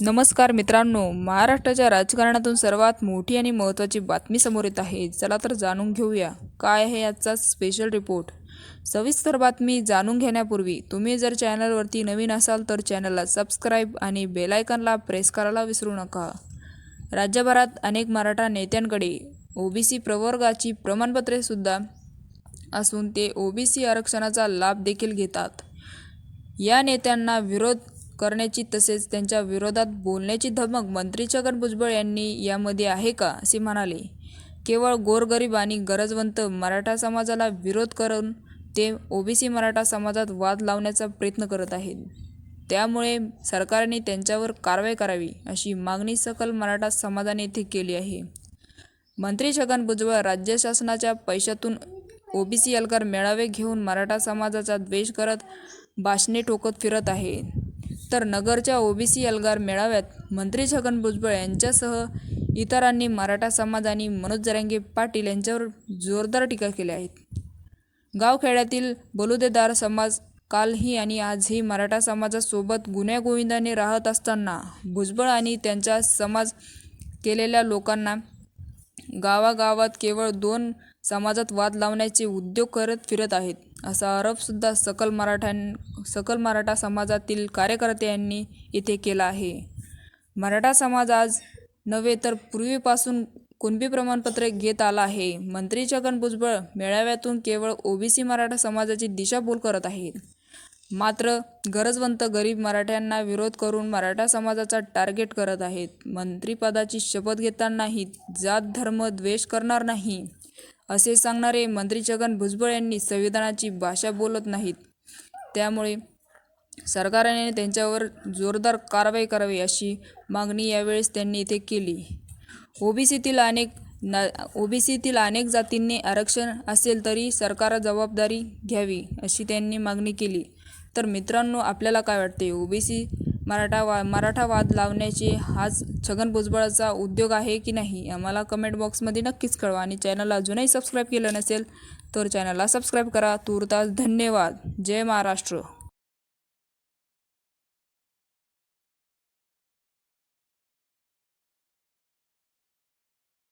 नमस्कार मित्रांनो महाराष्ट्राच्या राजकारणातून सर्वात मोठी आणि महत्त्वाची बातमी समोर येत आहे. चला तर जाणून घेऊया. काय आहे याचा स्पेशल रिपोर्ट सविस्तर बातमी जाणून घेण्यापूर्वी तुम्ही जर चॅनलवरती नवीन असाल तर चॅनलला सबस्क्राईब आणि बेलायकनला प्रेस करायला विसरू नका. राज्यभरात अनेक मराठा नेत्यांकडे ओबीसी प्रवर्गाची प्रमाणपत्रेसुद्धा असून ते ओबीसी आरक्षणाचा लाभ देखील घेतात. या नेत्यांना विरोध करण्याची तसेच त्यांच्या विरोधात बोलण्याची धमक मंत्री छगन भुजबळ यांनी यामध्ये आहे का असे म्हणाले. केवळ गोरगरीब आणि गरजवंत मराठा समाजाला विरोध करून ते ओबीसी मराठा समाजात वाद लावण्याचा प्रयत्न करत आहेत. त्यामुळे सरकारने त्यांच्यावर कारवाई करावी अशी मागणी सकल मराठा समाजाने येथे केली आहे. मंत्री छगन भुजबळ राज्य शासनाच्या पैशातून ओबीसी अलगार मेळावे घेऊन मराठा समाजाचा द्वेष करत भाषणे ठोकत फिरत आहे तर नगरच्या ओबीसी एल्गार मेळाव्यात मंत्री छगन भुजबळ यांच्यासह इतरांनी मराठा समाज आणि मनोज जरांगे पाटील यांच्यावर जोरदार टीका केल्या आहेत गावखेड्यातील बलुदेदार समाज कालही आणि आजही मराठा समाजासोबत गुण्यागोविंदाने राहत असताना भुजबळ आणि त्यांचा समाज केलेल्या लोकांना गावागावात केवळ दोन समाजात वाद लावण्याचे उद्योग करत फिरत आहेत असा आरोपसुद्धा सकल मराठ्यां सकल मराठा समाजातील कार्यकर्त्यांनी येथे केला आहे. मराठा समाज आज नव्हे तर पूर्वीपासून कुणबी प्रमाणपत्र घेत आला आहे. मंत्री छगन भुजबळ मेळाव्यातून केवळ ओबीसी मराठा समाजाची दिशाभूल करत आहेत. मात्र गरजवंत गरीब मराठ्यांना विरोध करून मराठा समाजाचा टार्गेट करत आहेत. मंत्रीपदाची शपथ घेतानाही जात धर्म द्वेष करणार नाही असे सांगणारे मंत्री छगन भुजबळ यांनी संविधानाची भाषा बोलत नाहीत. त्यामुळे सरकारने त्यांच्यावर जोरदार कारवाई करावी अशी मागणी यावेळेस त्यांनी इथे केली. ओबीसीतील अनेक ना ओबीसीतील अनेक जातींनी आरक्षण असेल तरी सरकार जबाबदारी घ्यावी अशी त्यांनी मागणी केली. तर मित्रांनो आपल्याला काय वाटते ओबीसी मराठा वा मराठा वाद लावण्याचे हाच छगन भुजबळाचा उद्योग आहे की नाही? आम्हाला कमेंट बॉक्समध्ये नक्कीच कळवा आणि चॅनलला अजूनही सबस्क्राईब केलं नसेल तर चॅनलला सबस्क्राईब करा. तूर्तास धन्यवाद. जय महाराष्ट्र.